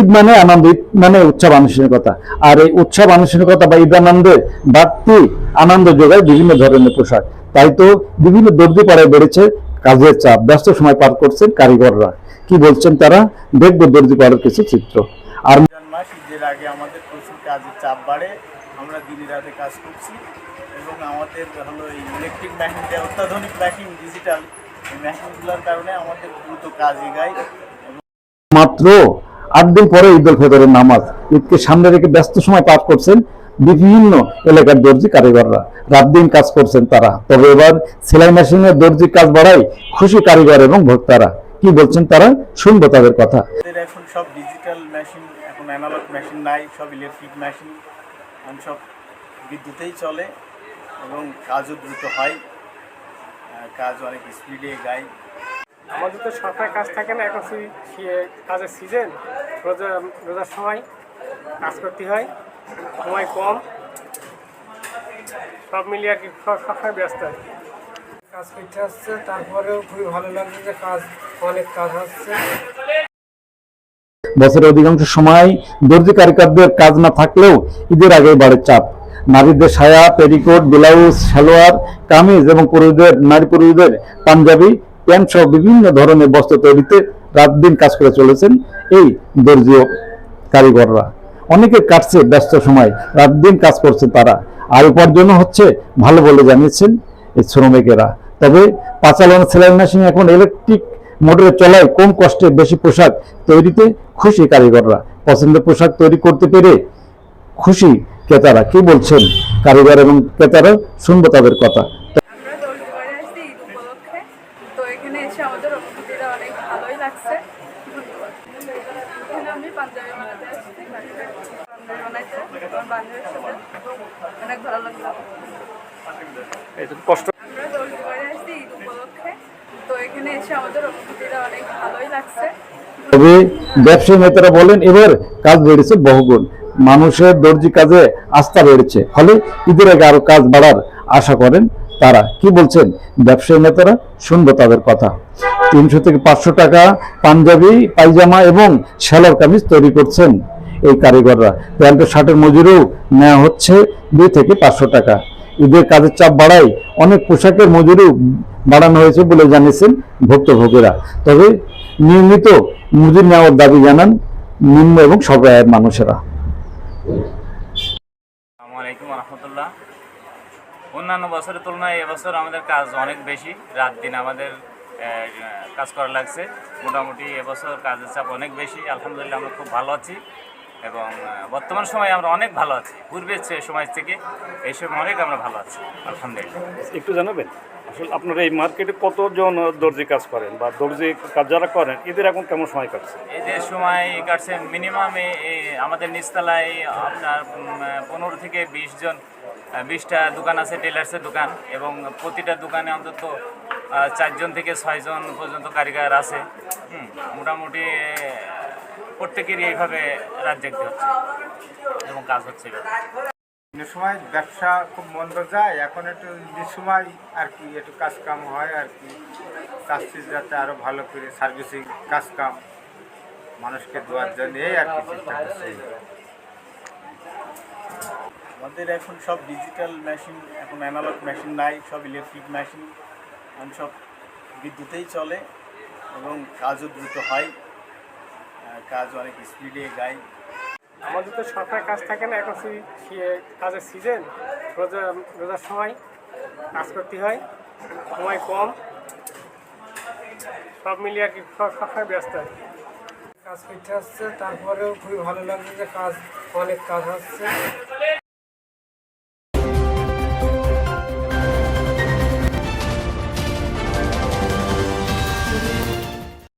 ঈদ মানে আনন্দ ঈদ মানে উৎসব আনুষ্ঠানিকতা। আর এই উৎসব আনুষ্ঠানিকতা বা ঈদ আনন্দে বাড়তি আনন্দ যোগায় বিভিন্ন ধরনের পোশাক। তাই তো বিভিন্ন দর্জি পাড়ায় বেড়েছে কাজের চাপ ব্যস্ত সময় পার করছেন কারিগররা। কি বলছেন তারা? দেখব দর্জি পাড়ার কিছু চিত্র। আর মাস ঈদের আগে আমাদের প্রচুর কাজের চাপ বাড়ে। আমরা দিনে রাতে কাজ করছি এবং আমাদের হলো এই ইলেকট্রিক মেশিন অত্যাধুনিক মেশিন ডিজিটাল এই মেশিনগুলোর কারণে আমাদের দ্রুত কাজ এগায়। মাত্র আট দিন পরে ঈদ উল ফিতরের নামাজ। ঈদকে সামনে রেখে ব্যস্ত সময় পার করছেন বিভিন্ন এলাকার দর্জি কারিগররা। রাত দিন কাজ করছেন তারা। তবে এবার সেলাই মেশিনের দর্জি কাজ বাড়ায় খুশি কারিগর এবং ভোক্তারা। কি বলছেন তারা? শুনব তাদের কথা। এখন সব ডিজিটাল মেশিন এখন অ্যানালগ মেশিন নাই, সব ইলেকট্রিক মেশিন সব বিদ্যুতেই চলে এবং কাজও দ্রুত হয়। কাজ অনেক স্পিডে আমাদের তো সরকার কাজ থাকে না এখন সি- সি- কাজের সিজন রোজা রোজার সময় কাজ করতে হয় সময় কম সব মিলিয়ে আর কি সব সবসময় ব্যস্ত কি। কাজ করতে আসছে তারপরেও খুবই ভালো লাগছে যে কাজ অনেক কাজ হচ্ছে বছরের অধিকাংশ সময় দর্জি কারিগরদের কাজ না থাকলেও ঈদের আগে বাড়ে চাপ নারীদের সায়া পেরিকোট ব্লাউজ সালোয়ার কামিজ এবং পুরুষদের নারী পুরুষদের পাঞ্জাবি প্যান্ট সহ বিভিন্ন ধরনের বস্ত্র তৈরিতে রাত দিন কাজ করে চলেছেন এই দর্জি ও কারিগররা। অনেকে কাটছে ব্যস্ত সময় রাত দিন কাজ করছে তারা। আর উপার্জন হচ্ছে ভালো বলে জানিয়েছেন এই শ্রমিকেরা। তবে পাঁচালন সেলাই মেশিন এখন ইলেকট্রিক মোটরে চলায় কম কষ্টে বেশি পোশাক তৈরিতে খুশি কারিগররা। পছন্দের পোশাক তৈরি করতে পেরে খুশি ক্রেতারা। কি বলছেন কারিগর এবং ক্রেতারা শুনব তাদের কথা আমরা দর্জি বাড়ি আসছি ঈদ উপলক্ষে তো এখানে এসে আমাদের অনুভূতিটা অনেক ভালোই লাগছে। ধন্যবাদ। এখানে আমি পাঞ্জাবি বানাতে আসছি পাঞ্জাবি বানাইতে আমার বান্ধবীর সাথে। অনেক ভালো লাগল। আমরা দর্জি আসছি ঈদ উপলক্ষে। তো এখানে এসে আমাদের অনুভূতিটা অনেক ভালোই লাগছে। তবে ব্যবসায়ী নেতারা বলেন এবার কাজ বেড়েছে বহুগুণ। মানুষের দর্জি কাজে আস্থা বেড়েছে। ফলে ঈদের আগে আরও কাজ বাড়ার আশা করেন তারা কি বলছেন? ব্যবসায়ী নেতারা শুনব তাদের কথা। তিনশো থেকে পাঁচশো টাকা পাঞ্জাবি, পায়জামা এবং সেলার কামিজ তৈরি করছেন এই কারিগররা। প্যান্ট ও শার্টের মজুরিও নেওয়া হচ্ছে দুই থেকে পাঁচশো টাকা। ঈদের কাজের চাপ বাড়ায় অনেক পোশাকের মজুরি বাড়ানো হয়েছে বলে জানিয়েছেন ভুক্তভোগীরা। তবে নিয়মিত মজুরি নেওয়ার দাবি জানান নিম্ন এবং সব মানুষেরা। অন্যান্য বছরের তুলনায় এবছর আমাদের কাজ অনেক বেশি। রাত দিন আমাদের কাজ করা লাগছে। মোটামুটি এবছর কাজের চাপ অনেক বেশি। আলহামদুলিল্লাহ আমরা খুব ভালো আছি এবং বর্তমান সময়ে আমরা অনেক ভালো আছি। পূর্বের সময় থেকে এই সময় অনেক আমরা ভালো আছি। আলহামদুলিল্লাহ। একটু জানাবেন আসলে আপনারা এই মার্কেটে কতজন দর্জি কাজ করেন বা দর্জি কাজ যারা করেন এদের এখন কেমন সময় কাটছে? এদের সময় কাটছে মিনিমাম আমাদের নিচতলায় আপনার পনেরো থেকে বিশ জন বিশটা দোকান আছে, টেলার্সের দোকান এবং প্রতিটা দোকানে অন্তত চারজন থেকে ছয়জন পর্যন্ত কারিগর আছে। মোটামুটি প্রত্যেকেরই এইভাবে রাত হচ্ছে এবং কাজ হচ্ছে সময় ব্যবসা খুব মন্দ যায়, এখন একটু যে সময় আর কি একটু কাজ কাম হয় আর কি। চাষি যাতে আরও ভালো করে সার্ভিসিং কাজ কাম মানুষকে দেওয়ার জন্য এই আর কি চেষ্টা আমাদের এখন সব ডিজিটাল মেশিন এখন অ্যানালগ মেশিন নাই, সব ইলেকট্রিক মেশিন এখন সব বিদ্যুতেই চলে এবং কাজও দ্রুত হয় কাজ অনেক স্পিডে গায় আমাদের তো সরকার কাজ থাকে না, এখন কাজের সিজন রোজা, রোজার সময় কাজ করতে হয়, সময় কম, সব মিলিয়ে আর কি সব সবসময় ব্যস্ত আর। কাজ করতে আসছে, তারপরেও খুবই ভালো লাগছে যে কাজ, অনেক কাজ হচ্ছে